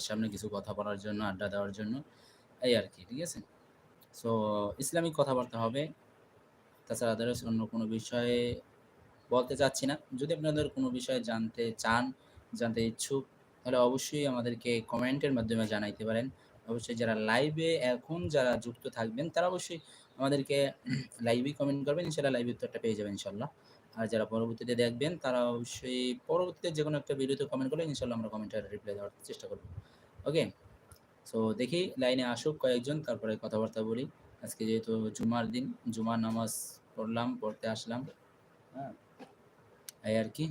সামনে কিছু কথা বলার জন্য, আড্ডা দেওয়ার জন্য, এই আর কি, ঠিক আছে? সো ইসলামিক কথাবার্তা হবে। তাছাড়া আদারস অন্য কোনো বিষয়ে বলতে চাচ্ছি না। যদি আপনাদের কোনো বিষয়ে জানতে চান, জানতে ইচ্ছুক, তাহলে অবশ্যই আমাদেরকে কমেন্টের মাধ্যমে জানাইতে পারেন। অবশ্যই যারা লাইভে এখন যারা যুক্ত থাকবেন, তারা অবশ্যই আমাদেরকে লাইভে কমেন্ট করবেন। ইনশাল্লাহ লাইভে উত্তরটা পেয়ে যাবেন ইনশাল্লাহ আর যারা পরবর্তীতে দেখবেন, তারা অবশ্যই পরবর্তীতে যে কোনো একটা ভিডিওতে কমেন্ট করলে ইনশাল্লাহ আমরা কমেন্টের রিপ্লাই দেওয়ার চেষ্টা করব। ওকে সো দেখি লাইনে আসুক কয়েকজন, তারপরে কথাবার্তা বলি। আজকে যেহেতু জুমার দিন, জুমার নামাজ পড়লাম, পড়তে আসলাম। হ্যাঁ? এই আর কি।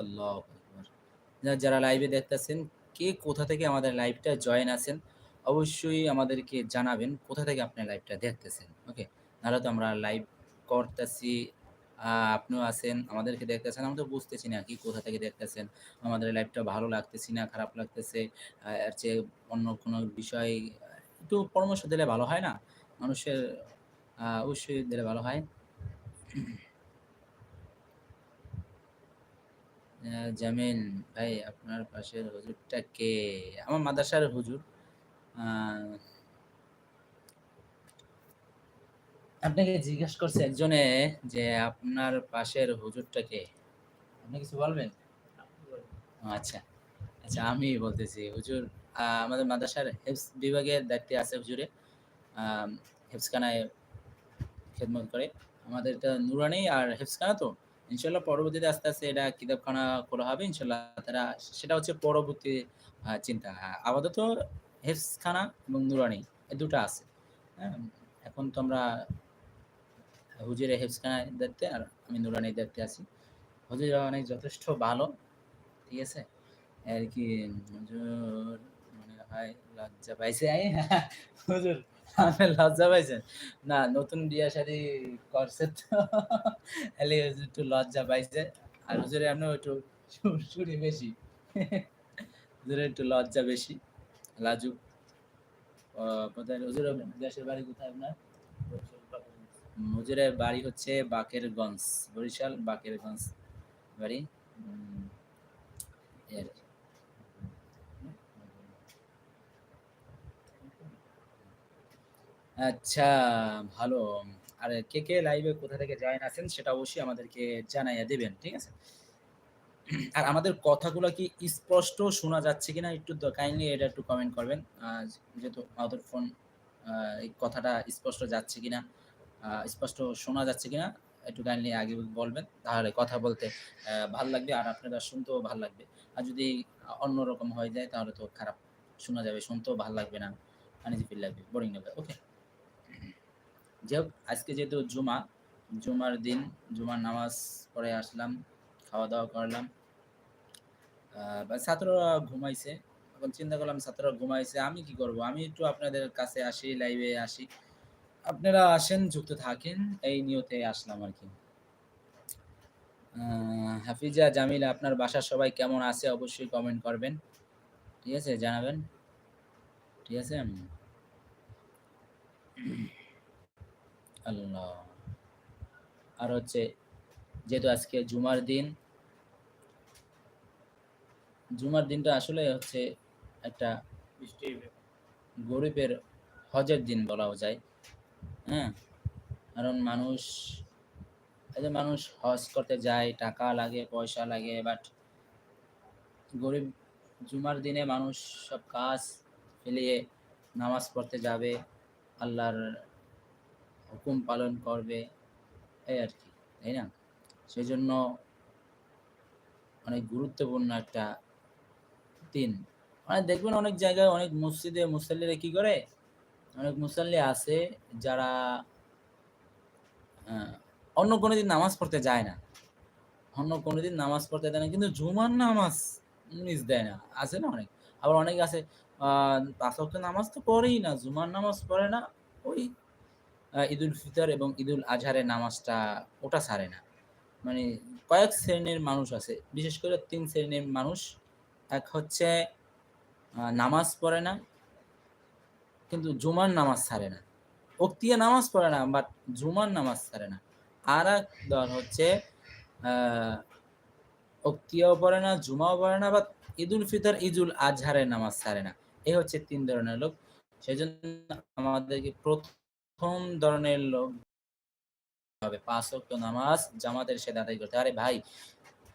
আল্লাহ যারা লাইভে দেখতেছেন, কে কোথা থেকে আমাদের লাইভটা জয়েন আছেন, অবশ্যই আমাদেরকে জানাবেন কোথা থেকে আপনি লাইভটা দেখতেছেন। ওকে নাহলে তো আমরা লাইভ করতেছি আপনিও আছেন, আমাদেরকে দেখতেছেন। আমরা তো বুঝতেছি না কি, কোথা থেকে দেখতেছেন? আমাদের লাইফটা ভালো লাগতেছি না, খারাপ লাগতেছে। এর চেয়ে অন্য কোনো বিষয়, একটু পরামর্শ দিলে ভালো হয় না? মানুষের অবশ্যই দিলে ভালো হয়। জামিল ভাই, আপনার পাশের হুজুরটা কে? আমার মাদ্রাসার হুজুর। আপনাকে জিজ্ঞেস করছে একজনে যে আপনার পাশের হুজুরটা কে? আপনি কিছু বলবেন? আচ্ছা আচ্ছা আমি বলতেছি, হুজুর আমাদের মাদ্রাসার হেফস বিভাগের দায়িত্বে আছে হুজুরে হেফসখানায় খেদমত করে। আমাদের এটা নুরানি আর হেফসখানা তো। ইনশাল্লাহ পরবর্তীতে আস্তে আস্তে এটা কিতাবখানা খোলা হবে ইনশাল্লাহ তারা, সেটা হচ্ছে পরবর্তী চিন্তা। আপাতত হেফসখানা এবং নুরানি, এই দুটো আছে। হ্যাঁ এখন তো আমরা হুজুরের হেফসখানায় দেখতে আর আমি নুরানির দেখতে আছি। হুজুর অনেক যথেষ্ট ভালো, ঠিক আছে? আর কি, হুজুর মনে হয় লজ্জা পাইছে হুজুর লজ্জা পাইছেন? না, নতুন বিয়া শাদি করছে তো হুজুর একটু লজ্জা পাইছে। আর হুজুরে আপনি একটু সুরি বেশি হুজুরের একটু লজ্জা বেশি, লাজুক। কোথায় হুজুর দেশের বাড়ি কোথায় আপনার? হুজুরের বাড়ি হচ্ছে বাকেরগঞ্জ, বরিশাল বাকেরগঞ্জ বাড়ি। কি। আচ্ছা ভালো। আর কে কে লাইভে কোথা থেকে জয়েন আছেন সেটা অবশ্যই আমাদেরকে জানাইয়া দেবেন, ঠিক আছে? আর আমাদের কথাগুলো কি স্পষ্ট শোনা যাচ্ছে কিনা একটু কাইন্ডলি এটা একটু কমেন্ট করবেন। যেহেতু আমাদের ফোন এই কথাটা স্পষ্ট যাচ্ছে কিনা। স্পষ্ট শোনা যাচ্ছে কিনা, একটু কাইন্ডলি আগে বলবেন, তাহলে কথা বলতে ভালো লাগবে আর আপনারা শুনতেও ভালো লাগবে। আর যদি অন্যরকম হয়ে যায়, তাহলে তো খারাপ শোনা যাবে, শুনতেও ভালো লাগবে না আনিজি ফিল লাগবে বোরিং লাগবে ওকে যাই আজকে যেহেতু জুমা, জুমার দিন, জুমার নামাজ পড়ে আসলাম, খাওয়া দাওয়া করলাম ছাত্ররা ঘুমাইছে, এখন চিন্তা করলাম ছাত্ররা ঘুমাইছে, আমি কি করব? আমি একটু আপনাদের কাছে আসি লাইভে আসি। আপনারা আসেন যুক্ত থাকেন এই নিয়তে আসলাম আর কি। আহ, হাফিজা জামিলা আপনার বাসার সবাই কেমন আছে অবশ্যই কমেন্ট করবেন। ঠিক আছে জানাবেন? ঠিক আছে? আল্লাহ। আর হচ্ছে যেহেতু আজকে জুমার দিন জুমার দিনটা আসলে হচ্ছে একটা গরিবের হজের দিন বলাও যায়। হ্যাঁ? কারণ মানুষ, এই যে মানুষ হজ করতে যায়, টাকা লাগে, পয়সা লাগে বাট গরিব জুমার দিনে মানুষ সব কাজ ফেলিয়ে নামাজ পড়তে যাবে, আল্লাহর হুকুম পালন করবে, এই আর কি, তাই না? সেই জন্য অনেক গুরুত্বপূর্ণ একটা দিন। মানে দেখবেন অনেক জায়গায় অনেক মসজিদে মুসল্লিরা কি করে? অনেক মুসল্লি আছে যারা অন্য কোনো দিন নামাজ পড়তে যায় না। অন্য কোনো দিন নামাজ পড়তে দেয় না কিন্তু জুমার নামাজ মিস দেয় না। আছে না অনেক? আবার অনেক আছে আহ, পাঁচ নামাজ তো পড়েই না জুমার নামাজ পড়ে না ওই ঈদুল ফিতর এবং ঈদুল আজহারের নামাজটা ওটা ছাড়ে না। মানে কয়েক শ্রেণির মানুষ আছে বিশেষ করে তিন শ্রেণির মানুষ। এক হচ্ছে নামাজ পড়ে না কিন্তু জুমার নামাজ ছাড়ে না। অক্তিয়া নামাজ পড়ে না বাট জুমার নামাজ ছাড়ে না। আর এক দল হচ্ছে অক্তিয়াও পড়ে না, জুমাও পড়ে না বা ঈদুল ফিতর, ঈদুল আজহারের নামাজ ছাড়ে না। এ হচ্ছে তিন ধরনের লোক। সেজন্য আমাদেরকে প্রথম ধরনের লোক হবে পাঁচ ওয়াক্ত নামাজ জামাতের সাথে আদায় করতে। আরে ভাই,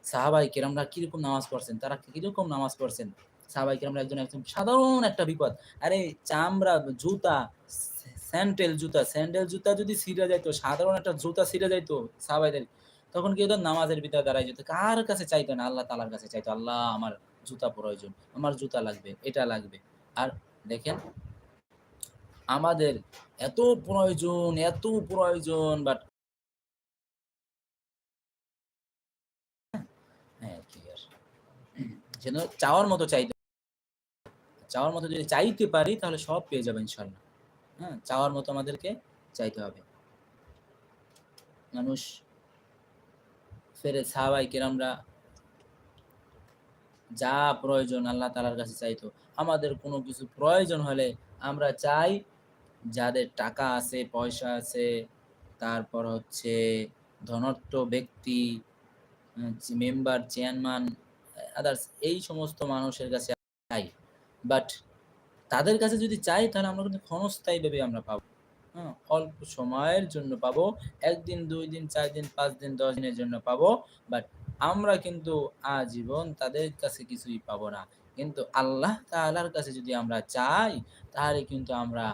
সাহাবাই কেরামরা কীরকম নামাজ পড়ছেন? তারা কীরকম নামাজ পড়ছেন? সাহাবাই কেরামরা একজন একজন সাধারণ একটা বিপদ। আরে চামড়া, জুতা, স্যান্ডেল জুতা স্যান্ডেল জুতা যদি ছিঁড়ে যাইতো, সাধারণ একটা জুতা ছিঁড়ে যাইতো সাহাবাইদের তখন কি হতো? নামাজের ভিতরে দাঁড়াই যেত। কার কাছে চাইতো না? আল্লাহ তালার কাছে চাইতো। আল্লাহ, আমার জুতা প্রয়োজন, আমার জুতা লাগবে, এটা লাগবে। আর দেখেন, আমাদের এত প্রয়োজন এত প্রয়োজন বাট হ্যাঁ কি আর? যেন চাওয়ার মতো চাইতে চাওয়ার মতো যদি চাইতে পারি, তাহলে সব পেয়ে যাবে ইনশাল্লাহ হ্যাঁ চাওয়ার মতো আমাদেরকে চাইতে হবে। মানুষ ফেরে সাহাবাই কেরামরা, যা প্রয়োজন আল্লাহ তালার কাছে চাইতো। আমাদের কোনো কিছু প্রয়োজন হলে আমরা চাই, যাদের টাকা আছে, পয়সা আছে, তারপর হচ্ছে ধনত্ব ব্যক্তি মেম্বার চেয়ারম্যান আদার্স এই সমস্ত মানুষের কাছে বাট তাদের কাছে যদি চাই, তাহলে আমরা কিন্তু ক্ষণস্থায়ীভাবে আমরা পাবো। হ্যাঁ অল্প সময়ের জন্য পাবো। একদিন, দুই দিন, চার দিন, পাঁচ দিন, দশ দিনের জন্য পাবো। বাট আমরা কিন্তু আজীবন তাদের কাছে কিছুই পাবো না। কিন্তু আল্লাহ তাআলার কাছে যদি আমরা চাই, তাহলে কিন্তু আমরা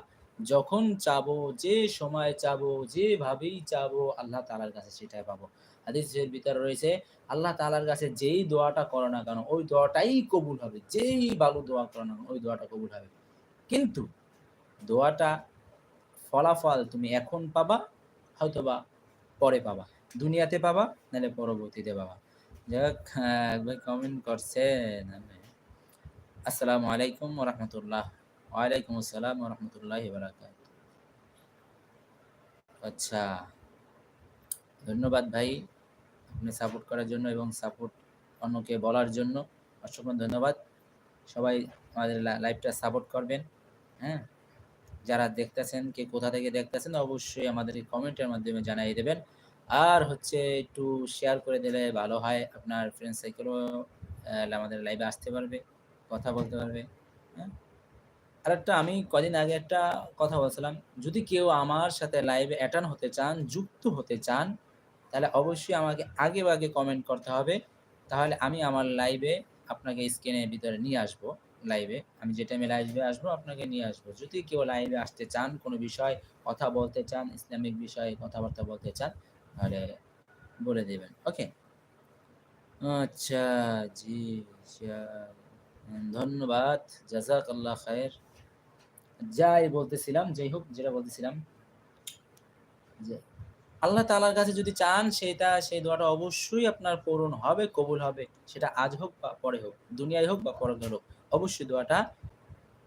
যখন চাবো, যে সময় চাবো, যেভাবেই চাবো, আল্লাহ তালার কাছে সেটাই পাবো। হাদিসের ভিতরে রয়েছে, আল্লাহ তালার কাছে যেই দোয়াটা করো না কেন, ওই দোয়াটাই কবুল হবে। যেই ভালো দোয়া করো না ওই দোয়াটা কবুল হবে। কিন্তু দোয়াটা ফলাফল তুমি এখন পাবা, হয়তোবা পরে পাবা। দুনিয়াতে পাবা, নাহলে পরবর্তীতে পাবা। যাক কমেন্ট করছেন আসসালামু আলাইকুম রহমতুল্লাহ ওয়ালাইকুম আসসালাম রহমতুল্লাহ আচ্ছা। ধন্যবাদ ভাই আপনি সাপোর্ট করার জন্য এবং সাপোর্ট অন্যকে বলার জন্য। অসংখ্য ধন্যবাদ। সবাই আমাদের লাইভটা সাপোর্ট করবেন হ্যাঁ? যারা দেখতেছেন, কে কোথা থেকে দেখতেছেন, অবশ্যই আমাদের কমেন্টের মাধ্যমে জানিয়ে দেবেন। আর হচ্ছে একটু শেয়ার করে দিলে ভালো হয়, আপনার ফ্রেন্ড সাইকেলও আমাদের লাইভে আসতে পারবে, কথা বলতে পারবে হ্যাঁ? আর একটা আমি কদিন আগে একটা কথা বলছিলাম, যদি কেউ আমার সাথে লাইভে অ্যাটার্ন হতে চান, যুক্ত হতে চান তাহলে অবশ্যই আমাকে আগে আগে কমেন্ট করতে হবে। তাহলে আমি আমার লাইভে আপনাকে স্ক্রিনের ভিতরে নিয়ে আসব। লাইভে আমি যে টাইমে লাইভে আসব, আপনাকে নিয়ে আসব। যদি কেউ লাইভে আসতে চান, কোনো বিষয় কথা বলতে চান, ইসলামিক বিষয়ে কথাবার্তা বলতে চান, তাহলে বলে দেবেন। ওকে আচ্ছা জি। ধন্যবাদ। জাজাক আল্লাহ খায়ের। যাই বলতেছিলাম, যাই হোক, যেটা বলতেছিলাম, যে আল্লাহ তাআলার কাছে যদি চান, সেটা, সেই দোয়াটা অবশ্যই আপনার পূরণ হবে, কবুল হবে। সেটা আজ হোক বা পরে হোক, দুনিয়ায় হোক বা পরকালে হোক, অবশ্যই দোয়াটা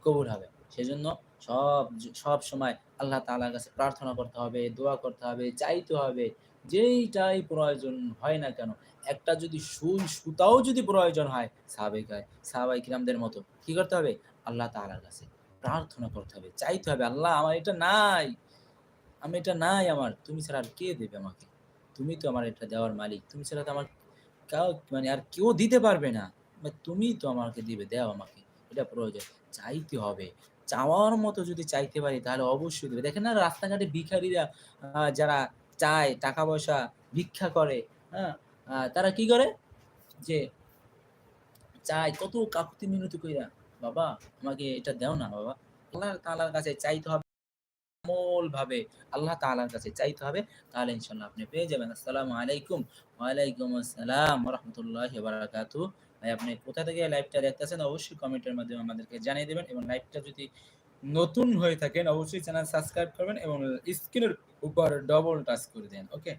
কবুল হবে। সেজন্য সব সব সময় আল্লাহ তাআলার কাছে প্রার্থনা করতে হবে, দোয়া করতে হবে, চাইতে হবে, যেইটাই প্রয়োজন হয় না কেন। একটা যদি সুই, সুতাও যদি প্রয়োজন হয় সাহাবেক সাহাবাই কিরামদের মতো, কি করতে হবে? আল্লাহ তাআলার কাছে প্রার্থনা করতে হবে, চাইতে হবে, আল্লাহ আমার এটা নাই। আমি এটা নাই আমার, তুমি ছাড়া আর কে দেবে আমাকে? তুমি তো আমার এটা দেওয়ার মালিক, তুমি ছাড়া তো আমার কাউ মানে আর কেউ দিতে পারবে না। তুমি তো আমাকে দিবে, দেও আমাকে, এটা প্রয়োজন। চাইতে হবে। চাওয়ার মতো যদি চাইতে পারি, তাহলে অবশ্যই দেবে। দেখেন না, রাস্তাঘাটে ভিখারিরা যারা চায় টাকা পয়সা ভিক্ষা করে হ্যাঁ তারা কি করে? যে চায়, কত কাকুতি মিনতি কইরা, বাবা, আমাকে এটা দাও না, বাবা। তাআলার কাছে চাইতে হবে আমল ভাবে আল্লাহ তাআলার কাছে চাইতে হবে, তাহলে ইনশাআল্লাহ আপনি পেয়ে যাবেন। আসসালামু আলাইকুম। ওয়ালাইকুম আসসালাম রাহমাতুল্লাহি ওয়া বারাকাতুহু ভাই, আপনি কোথা থেকে লাইভটা দেখতেছেন? অবশ্যই কমেন্টের মাধ্যমে আমাদেরকে জানিয়ে দেবেন এবং লাইভটা যদি নতুন হয়ে থাকেন, অবশ্যই চ্যানেল সাবস্ক্রাইব করবেন এবং স্ক্রিনের উপর ডবল টাচ করে দেন ওকে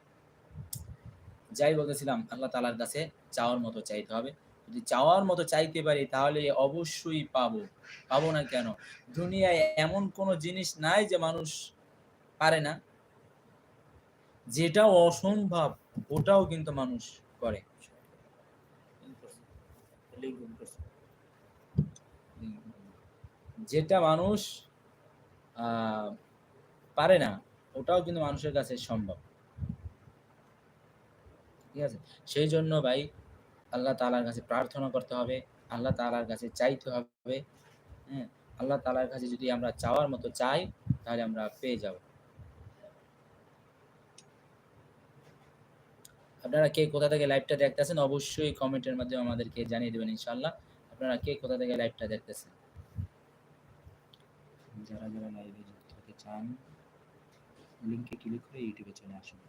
যাই বলতেছিলাম, আল্লাহ তাআলার কাছে চাওয়ার মতো চাইতে হবে। যদি চাওয়ার মতো চাইতে পারি, তাহলে অবশ্যই পাবো। পাবো না কেন? দুনিয়ায় এমন কোনো জিনিস নাই যে মানুষ পারে না। যেটা অসম্ভব, ওটাও কিন্তু মানুষ করে। যেটা মানুষ পারে না, ওটাও কিন্তু মানুষের কাছে সম্ভব। ঠিক আছে? সেই জন্য ভাই আল্লাহ তাআলার কাছে প্রার্থনা করতে হবে, আল্লাহ তাআলার কাছে চাইতে হবে হ্যাঁ আল্লাহ তাআলার কাছে যদি আমরা চাওয়ার মতো চাই, তাহলে আমরা পেয়ে যাব। আপনারা কে কোথা থেকে লাইভটা দেখতেছেন, অবশ্যই কমেন্টের মাধ্যমে আমাদেরকে জানিয়ে দেবেন ইনশাল্লাহ আপনারা কে কোথা থেকে লাইভটা দেখতেছেন? যারা যারা লাইভে যুক্ত হতে চান, লিংকে ক্লিক করে ইউটিউবে চলে আসুন।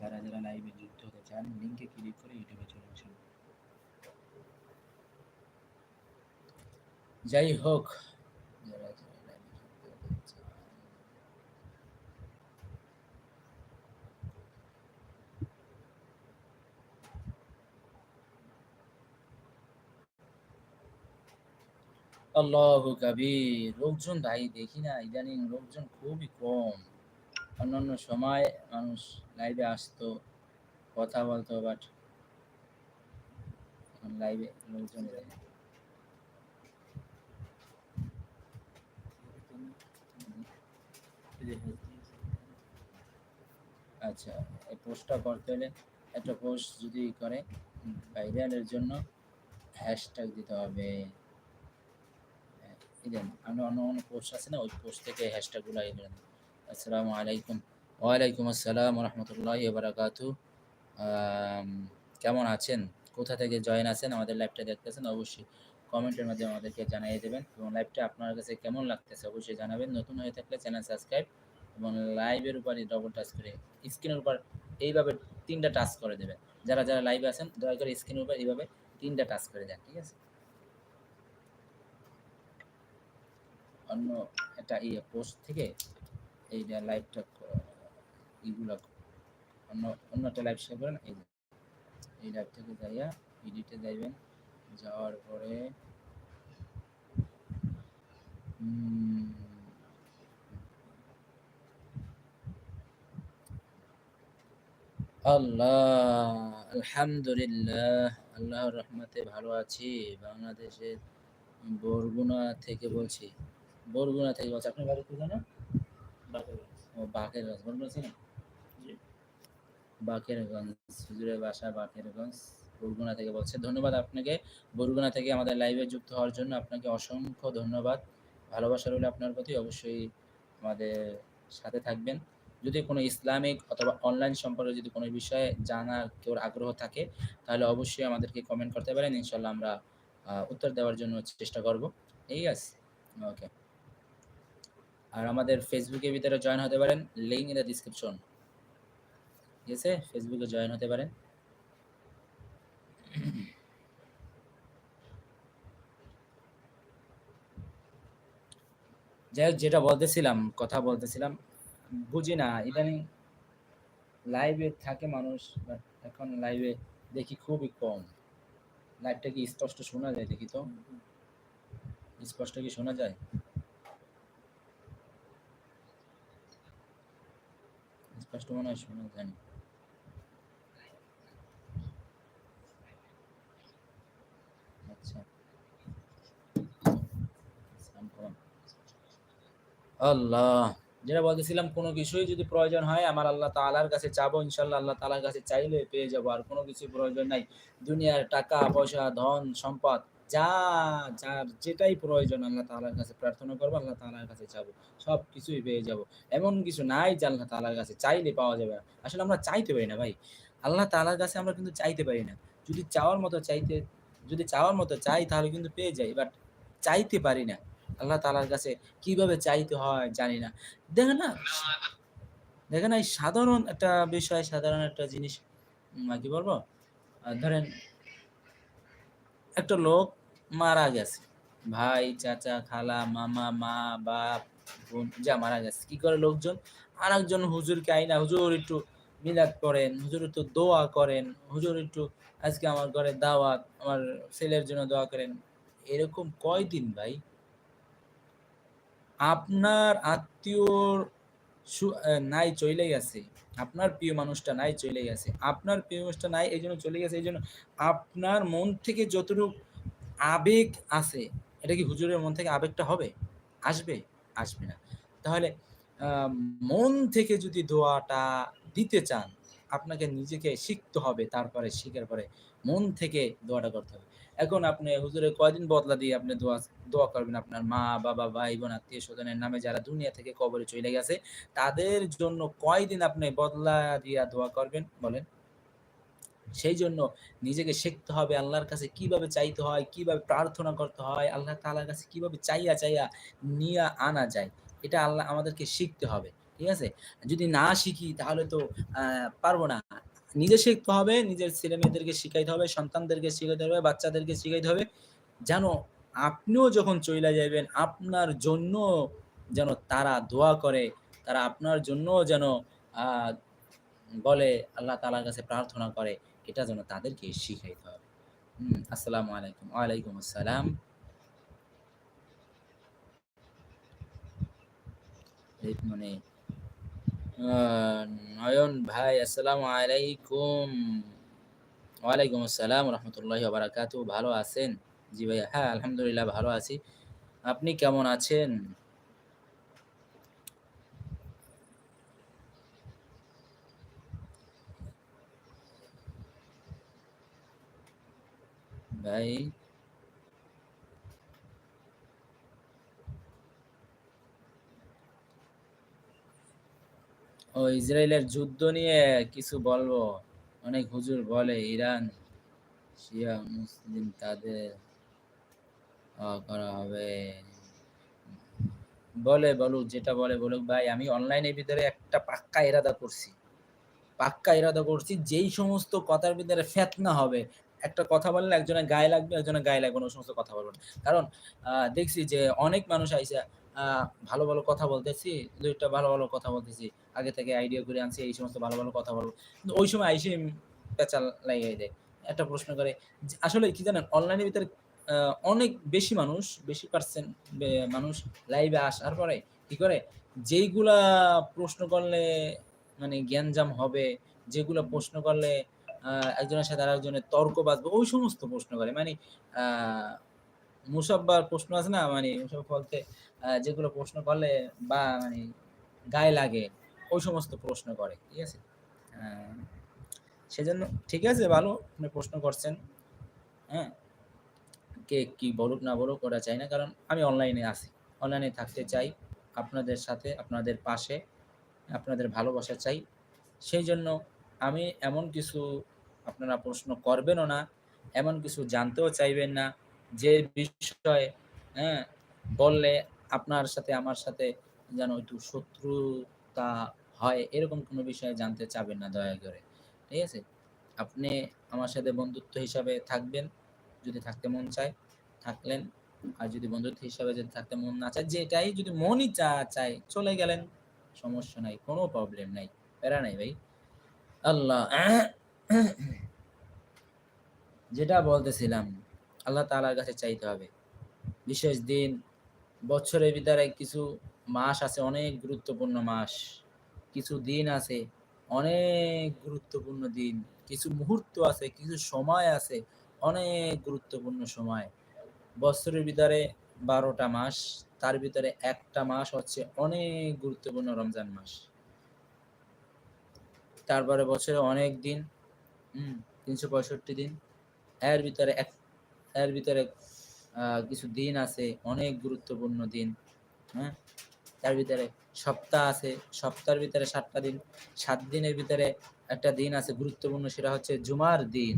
যারা যারা লাইভে যুক্ত হতে চান লিংকে ক্লিক করে ইউটিউবে চলে আসুন। যাই হোক আল্লাহ কবির, লোকজন ভাই দেখি না, ইদানিং লোকজন খুবই কম। অন্যান্য সময় মানুষ লাইভে আসতো, কথা বলতো বাট লাইভে লোকজন আচ্ছা এই পোস্টটা করতে হলে একটা পোস্ট যদি করে ভাইরালের জন্য হ্যাশট্যাগ দিতে হবে। এই দেন অন্য অন্য পোস্ট আছে না, ওই পোস্ট থেকে হ্যাশট্যাগুলো ইয়ে করেন আসসালামু আলাইকুম। ওয়ালাইকুম আসসালাম রহমতুল্লাহ বারাকাতু কেমন আছেন? কোথা থেকে জয়েন আছেন? আমাদের লাইভটা দেখতেছেন? অবশ্যই কমেন্টের মাধ্যমে আমাদেরকে জানিয়ে দেবেন। এবং লাইভটা আপনার কাছে কেমন লাগতেছে অবশ্যই জানাবেন। নতুন হয়ে থাকলে চ্যানেল সাবস্ক্রাইব এবং লাইভের উপরে ডবল টাচ করে স্ক্রিনের উপর এইভাবে তিনটা টাচ করে দেবেন। যারা যারা লাইভে আছেন, দয়া করে স্ক্রিনের উপর এইভাবে তিনটা টাচ করে দেন, ঠিক আছে? অন্য একটা ইয়ে পোস্ট থেকে এই লাইভটা এইগুলো অন্য একটা লাইভ শেয়ার করেন, এই এই লাইভ থেকে যাইয়া এডিটে যাইবেন। যাওয়ার পরে আল্লাহ, আলহামদুলিল্লাহ, আল্লাহর রহমতে ভালো আছি। বাংলাদেশের বরগুনা থেকে বলছি। বরগুনা থেকে বলছি, আপনার কোথায় না? বাকেরগঞ্জ বরগুনা ছিলেন বাকেরগঞ্জ হুজুরের বাসা বাকেরগঞ্জ বরগুনা থেকে বলছে। ধন্যবাদ আপনাকে। বরগুনা থেকে আমাদের লাইভে যুক্ত হওয়ার জন্য আপনাকে অসংখ্য ধন্যবাদ। ভালোবাসা রইল আপনার প্রতি অবশ্যই আমাদের সাথে থাকবেন। যদি কোনো ইসলামিক অথবা অনলাইন সম্পর্কে যদি কোনো বিষয়ে জানার কেউ আগ্রহ থাকে তাহলে অবশ্যই আমাদেরকে কমেন্ট করতে পারেন। ইনশাল্লাহ আমরা উত্তর দেওয়ার জন্য চেষ্টা করব। ঠিক আছে। ওকে আর আমাদের ফেসবুকের ভিতরে জয়েন হতে পারেন লিঙ্ক ইন দ্য ডিসক্রিপশন ঠিক আছে? ফেসবুকে জয়েন হতে পারেন। যাই হোক, যেটা বলতেছিলাম, কথা বলতেছিলাম, বুঝি না, ইদানিং লাইভে থাকে মানুষ বাট এখন লাইভে দেখি খুবই কম। লাইভটা কি স্পষ্ট শোনা যায় দেখি তো? স্পষ্ট কি শোনা যায়? স্পষ্ট মনে হয় শোনা যায় না। আচ্ছা। আল্লাহ। যেটা বলতেছিলাম, কোনো কিছুই যদি প্রয়োজন হয়, আমার আল্লাহ তাআলার কাছে চাবো ইনশাল্লাহ আল্লাহ তাআলার কাছে চাইলে পেয়ে যাব, আর কোনো কিছু প্রয়োজন নাই। দুনিয়ার টাকা, পয়সা, ধন, সম্পদ যা, যার যেটাই প্রয়োজন আল্লাহ তালার কাছে প্রার্থনা করব, আল্লাহ তালার কাছে চাবো সব কিছুই পেয়ে যাব। এমন কিছু নাই যে আল্লাহ তাআলার কাছে চাইলে পাওয়া যাবে আসলে আমরা চাইতে পারি না ভাই। আল্লাহ তালার কাছে আমরা কিন্তু চাইতে পারি না। যদি চাওয়ার মতো চাইতে, যদি চাওয়ার মতো চাই তাহলে কিন্তু পেয়ে যাই বাট চাইতে পারি না। আল্লাহ তালার কাছে কীভাবে চাইতে হয় জানি না। দেখেন না, দেখেন এই সাধারণ একটা বিষয়, সাধারণ একটা জিনিস কি বলব? ধরেন, একটা লোক মারা গেছে। ভাই, চাচা, খালা, মামা, মা, বাপ, বোন, যা মারা গেছে। কি করে লোকজন? আর একজন হুজুরকে আইনা, হুজুর একটু মিলাদ করেন, হুজুর একটু দোয়া করেন, হুজুর একটু আজকে আমার ঘরে দাওয়াত, আমার ছেলের জন্য দোয়া করেন। এরকম কয়দিন ভাই? আপনার আত্মীয়র সু- নাই চলে গেছে। আপনার প্রিয় মানুষটা নাই চলে গেছে। আপনার প্রিয় মানুষটা নাই, এই জন্য চলে গেছে, এই জন্য আপনার মন থেকে যতটুকু আবেগ আছে, এটা কি হুজুরের মন থেকে আবেগটা হবে? আসবে? আসবে না। তাহলে মন থেকে যদি দোয়াটা দিতে চান, আপনাকে নিজেকে শিখতে হবে, তারপরে শিখার পরে মন থেকে দোয়াটা করতে হবে। এখন আপনি হুজুরের কয়দিন বদলা দিয়ে আপনি দোয়া দোয়া করবেন? আপনার মা, বাবা ভাই বোন আত্মীয় স্বজনের নামে যারা দুনিয়া থেকে কবরে চলে গেছে, তাদের জন্য কয়দিন আপনি বদলা দিয়া দোয়া করবেন? বলেন। সেই জন্য নিজেকে শিখতে হবে আল্লাহর কাছে কীভাবে চাইতে হয়, কীভাবে প্রার্থনা করতে হয়, আল্লাহ তালার কাছে কীভাবে চাইয়া চাইয়া নিয়ে আনা যায়, এটা আল্লাহ আমাদেরকে শিখতে হবে, ঠিক আছে? যদি না শিখি তাহলে তো পারব না। নিজে শিখতে হবে, নিজের ছেলে মেয়েদেরকে শিখাইতে হবে, সন্তানদেরকে শিখাইতে হবে, বাচ্চাদেরকে শিখাইতে হবে, যেন আপনিও যখন চইলা যাবেন আপনার জন্য যেন তারা দোয়া করে, তারা আপনার জন্য যেন বলে আল্লাহ তালার কাছে প্রার্থনা করে। এটা যেন তাদেরকে শিখাইতে হবে। আসসালামু আলাইকুম। ওয়ালাইকুম আসসালাম। মানে নয়ন ভাই, আসসালামু আলাইকুম। ওয়ালাইকুম আসসালাম রহমতুল্লাহ বারাকাতু ভালো আছেন? জি ভাইয়া হ্যাঁ আলহামদুলিল্লাহ ভালো আছি। আপনি কেমন আছেন? ভাই ও, ইসরায়েলের যুদ্ধ নিয়ে কিছু বলব? অনেক হুজুর বলে ইরান, শিয়া, মুসলিম তাদের করা হবে। বলে বলুক, যেটা বলে বলুক। ভাই, আমি অনলাইনের ভিতরে একটা পাক্কা ইরাদা করছি। পাক্কা ইরাদা করছি, যেই সমস্ত কথার ভিতরে ফেতনা হবে একটা কথা বললে একজনের গায়ে লাগবে, একজনের গায়ে লাগবে ওই সমস্ত কথা বলবেন কারণ দেখছি যে অনেক মানুষ আইসে ভালো ভালো কথা বলতেছি, দুইটা ভালো ভালো কথা বলতেছি, আগে থেকে আইডিয়া করে আনছি, এই সমস্ত ভালো ভালো কথা বলব। কিন্তু ওই সময় আইসে পেঁচাল লাগিয়ে দেয়। একটা প্রশ্ন করে আসলে কি জানেন অনলাইনের ভিতরে অনেক বেশি মানুষ, বেশি পার্সেন্ট মানুষ লাইভে আসার পরে কি করে, যেইগুলা প্রশ্ন করলে মানে জ্ঞানজাম হবে, যেগুলো প্রশ্ন করলে একজনের সাথে আর একজনের তর্ক বাঁধবে, ওই সমস্ত প্রশ্ন করে মানে মুসাব্বার প্রশ্ন আছে না? মানে মুসাফ বলতে যেগুলো প্রশ্ন করলে বা মানে গায়ে লাগে, ওই সমস্ত প্রশ্ন করে, ঠিক আছে? সেজন্য ঠিক আছে, ভালো, আপনি প্রশ্ন করছেন। হ্যাঁ? কে কি বলুক না বলুক ওরা চাই না, কারণ আমি অনলাইনে আছি। অনলাইনে থাকতে চাই, আপনাদের সাথে, আপনাদের পাশে, আপনাদের ভালোবাসা চাই। সেই জন্য আমি এমন কিছু আপনারা প্রশ্ন করবেনও না, এমন কিছু জানতেও চাইবেন না। যে বিষয়ে হ্যাঁ বললে আপনার সাথে, আমার সাথে যেন একটু শত্রুতা হয়, এরকম কোনো বিষয়ে জানতে চাবেন না দয়া করে। ঠিক আছে? আপনি আমার সাথে বন্ধুত্ব হিসাবে থাকবেন, যদি থাকতে মন চায়, থাকলেন। আর যদি বন্ধুত্ব হিসাবে যদি থাকতে মন না চায়, যেটাই যদি মনই চা, চায়, চলে গেলেন, সমস্যা নাই, কোনো প্রবলেম নাই, প্যারা নাই ভাই। আল্লাহ। যেটা বলতেছিলাম, আল্লাহ তালার কাছে চাইতে হবে। বিশেষ দিন, বছরের ভিতরে কিছু মাস আছে, অনেক গুরুত্বপূর্ণ মাস। কিছু দিন আছে, অনেক গুরুত্বপূর্ণ দিন। কিছু মুহূর্ত আছে, কিছু সময় আছে, অনেক গুরুত্বপূর্ণ সময়। বছরের ভিতরে বারোটা মাস, তার ভিতরে একটা মাস হচ্ছে অনেক গুরুত্বপূর্ণ রমজান মাস। তারপরে বছরে অনেক দিন, হম, তিনশো পঁয়ষট্টি দিন। এর ভিতরে এক, এর ভিতরে কিছু দিন আছে, অনেক গুরুত্বপূর্ণ দিন হ্যাঁ? তার ভিতরে সপ্তাহ আছে, সপ্তাহের ভিতরে সাতটা দিন, সাত দিনের ভিতরে একটা দিন আছে গুরুত্বপূর্ণ, সেটা হচ্ছে জুমার দিন।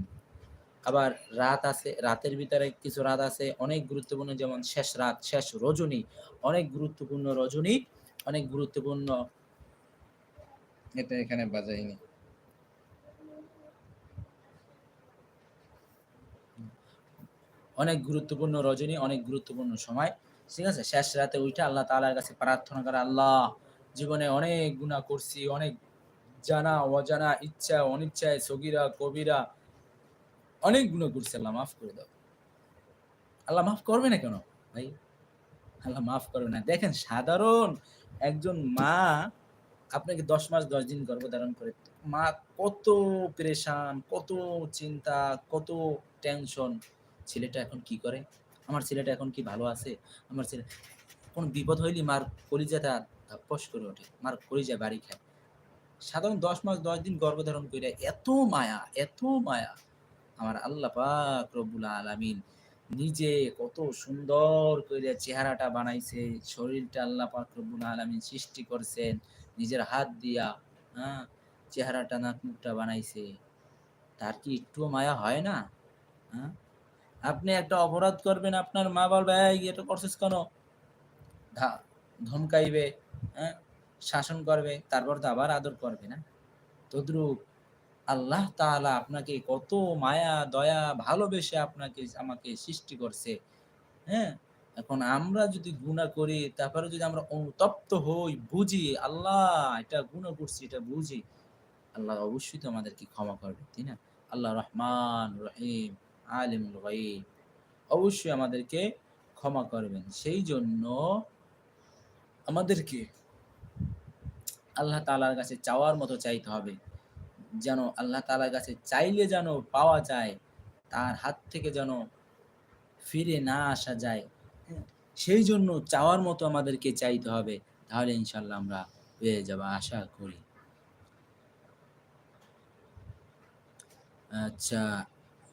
আবার রাত আছে, রাতের ভিতরে কিছু রাত আছে, অনেক গুরুত্বপূর্ণ, যেমন শেষ রাত, শেষ রজনী, অনেক গুরুত্বপূর্ণ রজনী, অনেক গুরুত্বপূর্ণ এটা এখানে বাজাইনি অনেক গুরুত্বপূর্ণ রজনী, অনেক গুরুত্বপূর্ণ সময়। ঠিক আছে? শেষ রাতে উঠে আল্লাহ তালার কাছে প্রার্থনা করে, আল্লাহ, জীবনে অনেক গুণা করছি, অনেক জানা, অজানা, ইচ্ছা, অনিচ্ছায় সগিরা, কবিরা, অনেক গুণ করছি, আল্লাহ মাফ করে দাও। আল্লাহ মাফ করবে না কেন ভাই? আল্লাহ মাফ করবে না। দেখেন সাধারণ একজন মা আপনাকে দশ মাস, দশ দিন গর্ভধারণ করে মা কত প্রেশান, কত চিন্তা, কত টেনশন। ছেলেটা এখন কি করে? আমার ছেলেটা এখন কি ভালো আছে? আমার ছেলে, কোন বিপদ হইলি মার কলিজাটা ধপ্পস করে ওঠে, মার কলিজা বাড়ি খায়। সাধারণ দশ মাস, দশ দিন গর্ভধারণ করে এত মায়া এত মায়া। আমার আল্লাহ পাক রব্বুল আলামিন নিজে কত সুন্দর করে চেহারাটা বানাইছে, শরীরটা আল্লাহ পাক রব্বুল আলামিন সৃষ্টি করছেন। নিজের হাত দিয়া হ্যাঁ চেহারাটা নাক মুখটা বানাইছে, তার কি একটুও মায়া হয় না? হ্যাঁ? আপনি একটা অপরাধ করবেন আপনার মা বলবে এটা করছিস কেন? ধমকাইবে হ্যাঁ শাসন করবে, তারপর তো আবার আদর করবে না। তদ্রুপ আল্লাহ তাআলা আপনাকে কত মায়া, দয়া, ভালোবেসে আপনাকে, আমাকে সৃষ্টি করছে হ্যাঁ? এখন আমরা যদি গুনাহ করি, তারপরে যদি আমরা অনুতপ্ত হই, বুঝি, আল্লাহ, এটা গুনাহ করছি, এটা বুঝি, আল্লাহ অবশ্যই তো আমাদেরকে ক্ষমা করবে, তাই না? আল্লাহ রহমান, রহিম, আলিমুল গাইব অবশ্যই আমাদেরকে ক্ষমা করবেন। সেই জন্য আমাদেরকে আল্লাহ তালার কাছে চাওয়ার মতো চাইতে হবে, যেন আল্লাহ তালার কাছে চাইলে যেন পাওয়া যায়, তার হাত থেকে যেন ফিরে না আসা যায়। সেই জন্য চাওয়ার মতো আমাদেরকে চাইতে হবে। তাহলে ইনশাল্লাহ আমরা পেয়ে যাব আশা করি। আচ্ছা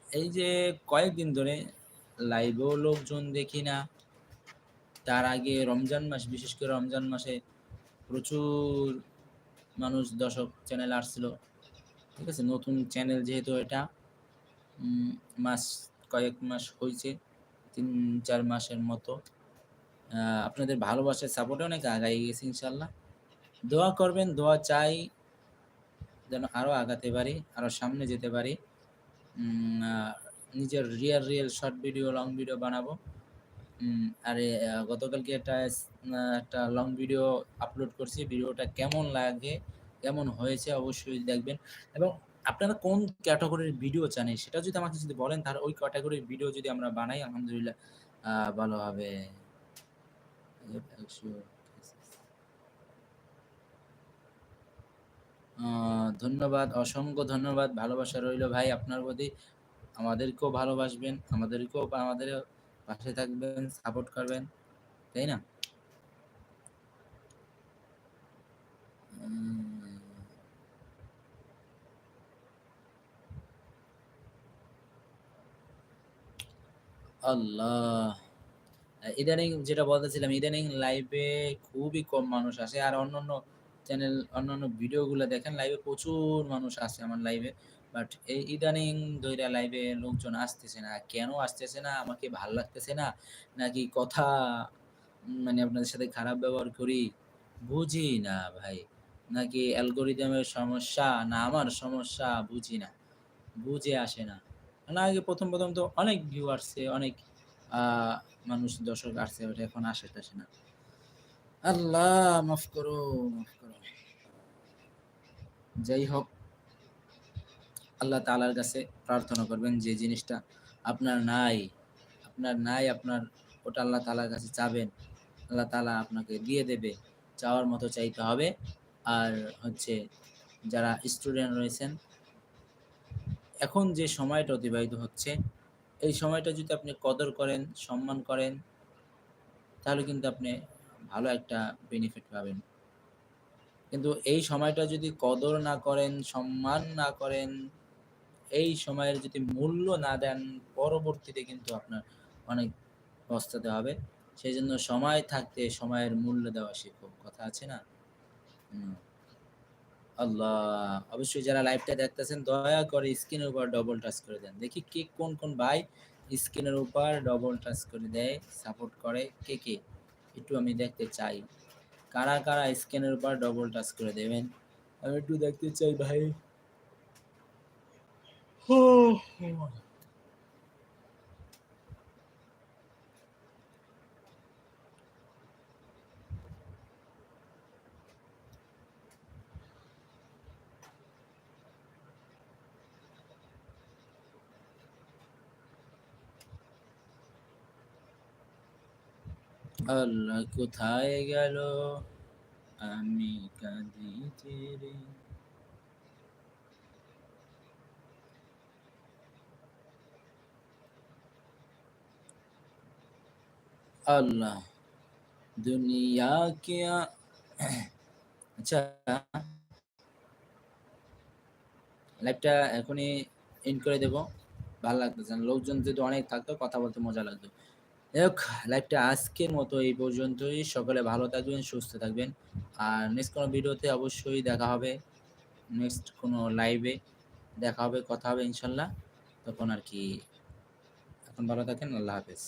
এই যে কয়েকদিন ধরে লাইভেও লোকজন দেখি না। তার আগে রমজান মাস, বিশেষ করে রমজান মাসে প্রচুর মানুষ দর্শক চ্যানেল আসছিল। ঠিক আছে, নতুন চ্যানেল যেহেতু এটা মাস, কয়েক মাস হয়েছে তিন, চার মাসের মতো। আপনাদের ভালোবাসার সাপোর্টে অনেক আগাই গেছে ইনশাল্লাহ দোয়া করবেন, দোয়া চাই, যেন আরও আগাতে পারি, আরও সামনে যেতে পারি। নিজের real real short video long video বানাবো। আরে গতকালকে একটা একটা লং ভিডিও আপলোড করছি। ভিডিওটা কেমন লাগে, কেমন হয়েছে অবশ্যই দেখবেন। এবং আপনারা কোন ক্যাটাগরির ভিডিও চান, সেটা যদি আমাকে যদি বলেন, তাহলে ওই ক্যাটাগরির ভিডিও যদি আমরা বানাই, আলহামদুলিল্লাহ ভালো হবে। আহ, ধন্যবাদ অসংখ্য ধন্যবাদ ভালোবাসা রইল ভাই আপনার প্রতি। আমাদেরকেও ভালোবাসবেন আমাদেরকেও আমাদের পাশে থাকবেন সাপোর্ট করবেন তাই না? আল্লাহ। ইদানিং যেটা বলতেছিলাম, ইদানিং লাইভে খুবই কম মানুষ আসে। আর অন্যান্য চ্যানেল অন্যান্য ভিডিওগুলো দেখেন লাইভে প্রচুর মানুষ আসে আমার লাইভে বাট এই ইদানিং ধইরা লাইভে লোকজন আসতেছে না। কেন আসতেছে না? আমাকে ভালো লাগতেছে না? নাকি কথা মানে আপনাদের সাথে খারাপ ব্যবহার করি? বুঝি না ভাই। নাকি অ্যালগোরিদমের সমস্যা? না, আমার সমস্যা বুঝি না। বুঝে আসে না। না, আগে প্রথম প্রথম তো অনেক ভিউ আসছে অনেক মানুষ দর্শক আসছে, ওটা এখন আসে টাসে না। আল্লাহ, মাফ করো মাফ করো। যাই হোক, আল্লাহ তালার কাছে প্রার্থনা করবেন যে জিনিসটা আপনার নাই আপনার নাই, আপনার ওটা আল্লাহ তালার কাছে চাবেন। আল্লাহ তালা আপনাকে দিয়ে দেবে, চাওয়ার মতো চাইতে হবে। আর হচ্ছে, যারা স্টুডেন্ট রয়েছেন, এখন যে সময়টা অতিবাহিত হচ্ছে এই সময়টা যদি আপনি কদর করেন, সম্মান করেন, তাহলে কিন্তু আপনি ভালো একটা বেনিফিট পাবেন। কিন্তু এই সময়টা যদি কদর না করেন, সম্মান না করেন, এই সময়ের যদি মূল্য না দেন, পরবর্তীতে কিন্তু আপনার অনেক পস্তাতে হবে। সেই জন্য সময় থাকতে সময়ের মূল্য দেওয়া শিখো কথা আছে না। আল্লাহ, অবশ্যই যারা লাইভটা দেখতেছেন, দয়া করে স্ক্রিনের উপর ডবল টাচ করে দেন। দেখি কে কোন কোন ভাই স্ক্রিনের উপর ডবল টাচ করে দেয় সাপোর্ট করে। কে কে? একটু আমি দেখতে চাই। কারা কারা স্ক্রিনের উপর ডবল টাচ করে দেবেন? আমি একটু দেখতে চাই ভাই। আল্লাহ কোথায় গেল? আমি কাঁদি রে আল্লাহ দুনিয়া কে আচ্ছা। লাইভটা এখনই এন্ড করে দেবো। ভালো লাগতো লোকজন যদি অনেক থাকতো, কথা বলতে মজা লাগতো। যাই হোক লাইভটা আজকের মতো এই পর্যন্তই। সকলে ভালো থাকবেন, সুস্থ থাকবেন। আর নেক্সট কোনো ভিডিওতে অবশ্যই দেখা হবে। নেক্সট কোনো লাইভে দেখা হবে, কথা হবে ইনশাল্লাহ। তখন আর কি, এখন ভালো থাকেন, আল্লাহ হাফেজ।